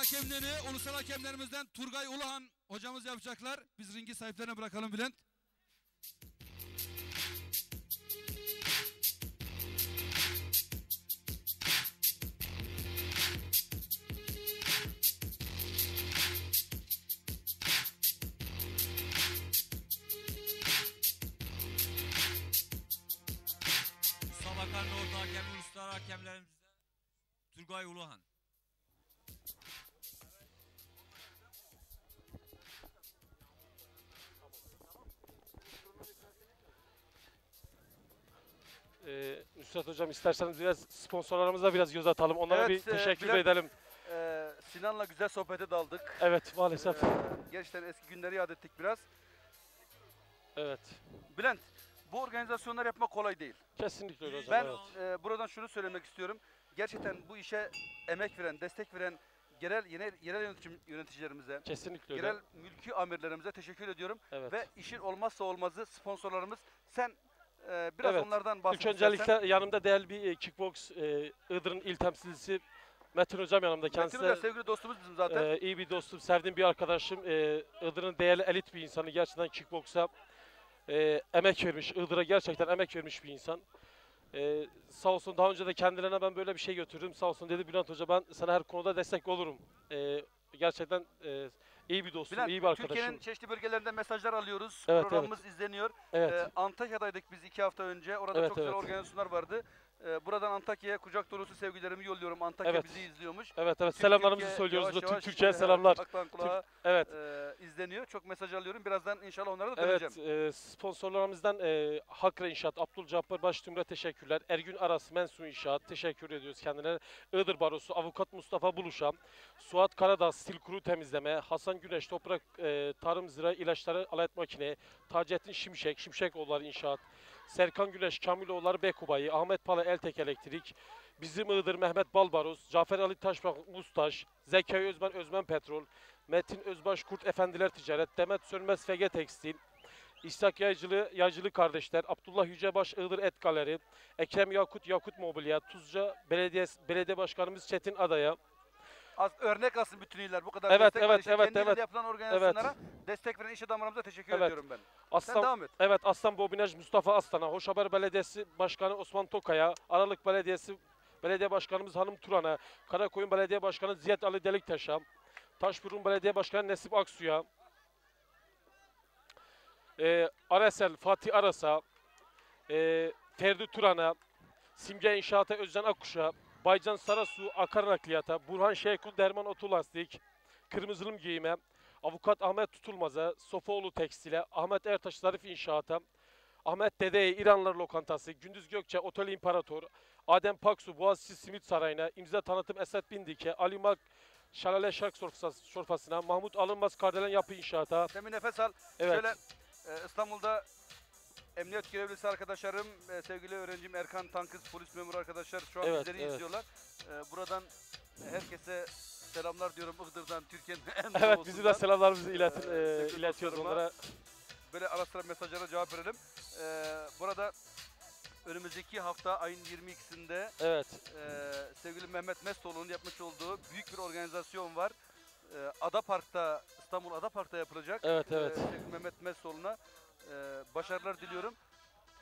hakemliğini ulusal hakemlerimizden Turgay Uluhan hocamız yapacaklar. Biz ringi sahiplerine bırakalım Bülent. Sabakanlı orta hakem uluslararası hakemlerimizden Turgay Uluhan. Ee, Nusret Hocam isterseniz biraz sponsorlarımıza biraz göz atalım. Onlara Evet, bir e, teşekkür Bülent- edelim. Ee, Sinan'la güzel sohbete daldık. Evet maalesef. Ee, gerçekten eski günleri yad ettik biraz. Evet. Bülent, bu organizasyonlar yapmak kolay değil. Kesinlikle öyle hocam. Ben evet. e, buradan şunu söylemek istiyorum. Gerçekten bu işe emek veren, destek veren yerel yerel, yerel yönetim yöneticilerimize, Kesinlikle öyle. yerel mülki amirlerimize teşekkür ediyorum. evet. Ve işin olmazsa olmazı sponsorlarımız. Sen e, biraz Evet. onlardan. İlk istersen. öncelikle yanımda değerli bir e, kickbox e, Iğdır'ın il temsilcisi Metin Hocam yanımda. Kendisi Metin de, Hoca sevgili dostumuz bizim zaten. e, iyi bir dostum, sevdiğim bir arkadaşım. E, Iğdır'ın değerli elit bir insanı. Gerçekten kickboksa e, emek vermiş. Iğdır'a gerçekten emek vermiş bir insan. E, sağ olsun daha önce de kendilerine ben böyle bir şey götürdüm. Sağ olsun dedi Bülent Hoca ben sana her konuda destek olurum. E, gerçekten e, iyi bir dostum, Bülent, iyi bir arkadaşım. Türkiye'nin çeşitli bölgelerinden mesajlar alıyoruz. Evet, Programımız izleniyor. Evet. Ee, Antakya'daydık biz iki hafta önce. Orada Evet, çok güzel evet. organizasyonlar vardı. Ee, buradan Antakya'ya kucak dolusu sevgilerimi yolluyorum. Antakya Evet. bizi izliyormuş. Evet evet Tüm selamlarımızı Türkiye söylüyoruz yavaş burada. Tüm yavaş, Türkiye'ye e, selamlar. kulaktan kulağa, Evet. e, izleniyor. Çok mesaj alıyorum. Birazdan inşallah onlara da Evet, döneceğim. e, sponsorlarımızdan e, Hakra İnşaat, Abdülcabbar Baştümre teşekkürler. Ergün Aras, Mensu İnşaat teşekkür ediyoruz kendilerine. Iğdır Barosu, Avukat Mustafa Buluşan, Suat Karadağ, Stil Kuru Temizleme, Hasan Güneş, Toprak e, Tarım Zira İlaçları Alet Makine, Taceddin Şimşek, Şimşekoğulları İnşaat, Serkan Güneş, Kamiloğulları Bekubayı, Ahmet Pala Eltek Elektrik, Bizim Iğdır Mehmet Balbaroz, Cafer Ali Taşbak Mustaş, Zekai Özmen Özmen Petrol, Metin Özbaş Kurt Efendiler Ticaret, Demet Sönmez Fege Tekstil, İshak Yaycılı, Yaycılı Kardeşler, Abdullah Yücebaş Iğdır Et Galeri, Ekrem Yakut Yakut Mobilya, Tuzca Belediye, Belediye Başkanımız Çetin Adaya, Az örnek alsın bütün iller. Bu kadar Evet, evet. İşte evet, evet. yapılan organizasyonlara destek veren iş adamlarımıza teşekkür Evet. ediyorum ben. Sen Aslan, devam et. evet Aslan Bobinaj Mustafa Aslan'a, Hoşhaber Belediyesi Başkanı Osman Tokaya, Aralık Belediyesi Belediye Başkanımız Hanım Turan'a, Karakoyun Belediye Başkanı Ziyet Ali Deliktaş'a, Taşburun Belediye Başkanı Nesip Aksu'ya, e, Aresel Fatih Aras'a, e, Ferdi Turan'a, Simge İnşaat'a Özcan Akkuş'a, Baycan Sarasu Akar Nakliyat'a, Burhan Şeykul Derman Otolastik, Kırmızılım Giyime, Avukat Ahmet Tutulmaz'a, Sofoğlu Tekstil'e, Ahmet Ertaş Zarif İnşaat'a, Ahmet Dede'ye İranlar Lokantası, Gündüz Gökçe Otel İmparator, Adem Paksu Boğaziçi Simit Sarayı'na, imza tanıtım Esat Bindik'e, Ali Mak Şalale Şark Şorfası'na, Mahmut Alınmaz Kardelen Yapı İnşaat'a. Demin nefes al. Evet. Şöyle e, İstanbul'da emniyet görevlisi arkadaşlarım, e, sevgili öğrencim Erkan Tankız, polis memuru arkadaşlar şu an Evet, bizleri evet. izliyorlar. E, buradan herkese selamlar diyorum Iğdır'dan, Türkiye'nin en Evet bizim de selamlarımızı iletin, Ee, sevgili iletiyoruz dostlarıma onlara. Böyle ara sıra mesajlara cevap verelim. E, burada önümüzdeki hafta ayın 22'sinde Evet. e, sevgili Mehmet Mestoğlu'nun yapmış olduğu büyük bir organizasyon var. E, Ada Park'ta, İstanbul Ada Park'ta yapılacak. Evet, E, evet. sevgili Mehmet Mestoğlu'na e, başarılar diliyorum.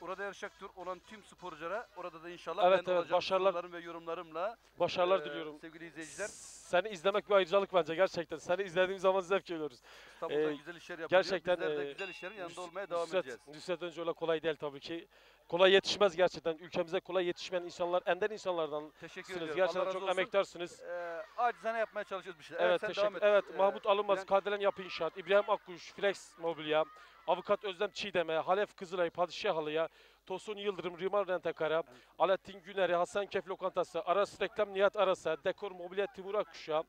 Orada yarışacak olan tüm sporculara orada da inşallah Evet, ben evet, olacağım başarılar- ve yorumlarımla Başarılar e, diliyorum. sevgili izleyiciler. Seni izlemek bir ayrıcalık bence gerçekten. Seni izlediğim zaman zevk görüyoruz. İstanbul'da e, güzel işler yapılıyor. gerçekten, Bizler de e, güzel işlerin yanında olmaya devam Nusret, edeceğiz. Nusret önce öyle kolay değil tabii ki. Kolay yetişmez gerçekten. Ülkemize kolay yetişmeyen insanlar, ender insanlardan Teşekkür ediyorum. Gerçekten Allah çok olsun. emektarsınız. E, acizane yapmaya çalışıyoruz bir şeyler. Evet, sen teşekkür. Evet, Mahmut Alınmaz, Bülent- Kardelen Yapı İnşaat, İbrahim Akkuş, Flex Mobilya, Avukat Özlem Çiğdem'e, Halef Kızılay, Padişah Halı'ya, Tosun Yıldırım, Rimal Rentekar'a, Alaaddin Güner'e, Hasan Kef Lokantası, Aras Reklam Nihat Aras'a, Dekor Mobilya Timur Akkuş'a,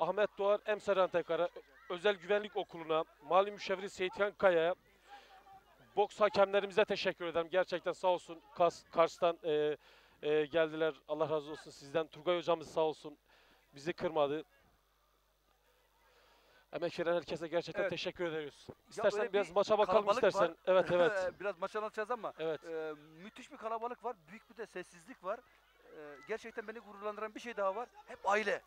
Ahmet Doğar Emsal Rentekar'a, Özel Güvenlik Okulu'na, Mali Müşevri Seyithan Kaya'ya, boks hakemlerimize teşekkür ederim. Gerçekten sağ olsun Kas, Kars'tan e, e, geldiler. Allah razı olsun sizden. Turgay hocamız sağ olsun. Bizi kırmadı. Emek veren herkese gerçekten Evet. teşekkür ediyoruz. İstersen biraz bir maça bakalım istersen. var. Evet evet. Biraz maç anlatacağız ama evet. e, müthiş bir kalabalık var. Büyük bir de sessizlik var. E, gerçekten beni gururlandıran bir şey daha var. Hep aile.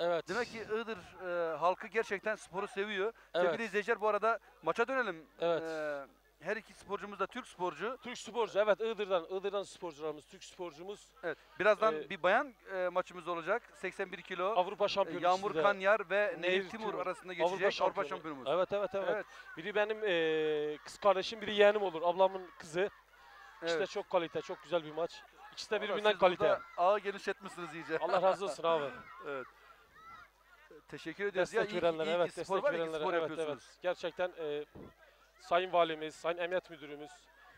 Evet. Demek ki Iğdır e, halkı gerçekten sporu seviyor. Evet. Sevgili izleyiciler bu arada maça dönelim. Evet. E, her iki sporcumuz da Türk sporcu. Türk sporcu evet Iğdır'dan Iğdır'dan sporcularımız Türk sporcumuz Evet. Birazdan Ee, bir bayan e, maçımız olacak. 81 kilo. Avrupa E, şampiyonu. Yağmur de. Kanyar ve Nehir Timur Timur. arasında geçecek Avrupa, şampiyonumuz. Evet evet evet. Evet. Biri benim eee, kız kardeşim, biri yeğenim olur. Ablamın kızı. İkisi de Evet. çok kalite, çok güzel bir maç. İkisi de birbirinden siz kalite. Ağı genişletmişsiniz iyice. Allah razı olsun abi. evet. Teşekkür ediyoruz. destek ya, iyi verenlere, iyi evet spor destek verenlere. spor Evet evet. Gerçekten eee, Sayın Valimiz, Sayın Emniyet Müdürümüz,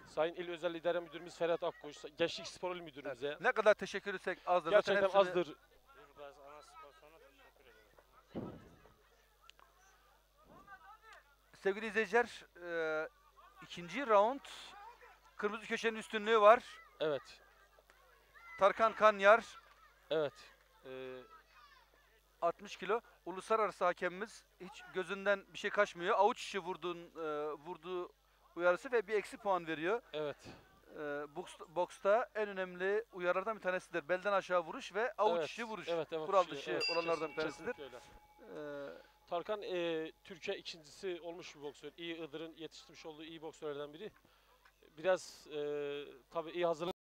Sayın İl Özel İdare Müdürümüz Ferhat Akkuş, Gençlik Spor İl Müdürümüze. Ne kadar teşekkür etsek azdır. Gerçekten hepsini- azdır. Sevgili izleyiciler, e, ikinci round kırmızı köşenin üstünlüğü var. Evet, Tarkan Kanyar evet. e, 60 kilo. Uluslararası hakemimiz hiç gözünden bir şey kaçmıyor. Avuç içi vurduğun, e, vurduğu uyarısı ve bir eksi puan veriyor. Evet. E, boks, boksta en önemli uyarılardan bir tanesidir. Belden aşağı vuruş ve avuç evet, içi vuruş. Evet, evet. Kural dışı evet, olanlardan bir tanesidir. E, Tarkan eee Türkiye ikincisi olmuş bir boksör. İyi Iğdır'ın yetiştirmiş olduğu iyi boksörlerden biri. Biraz eee tabii iyi hazırlan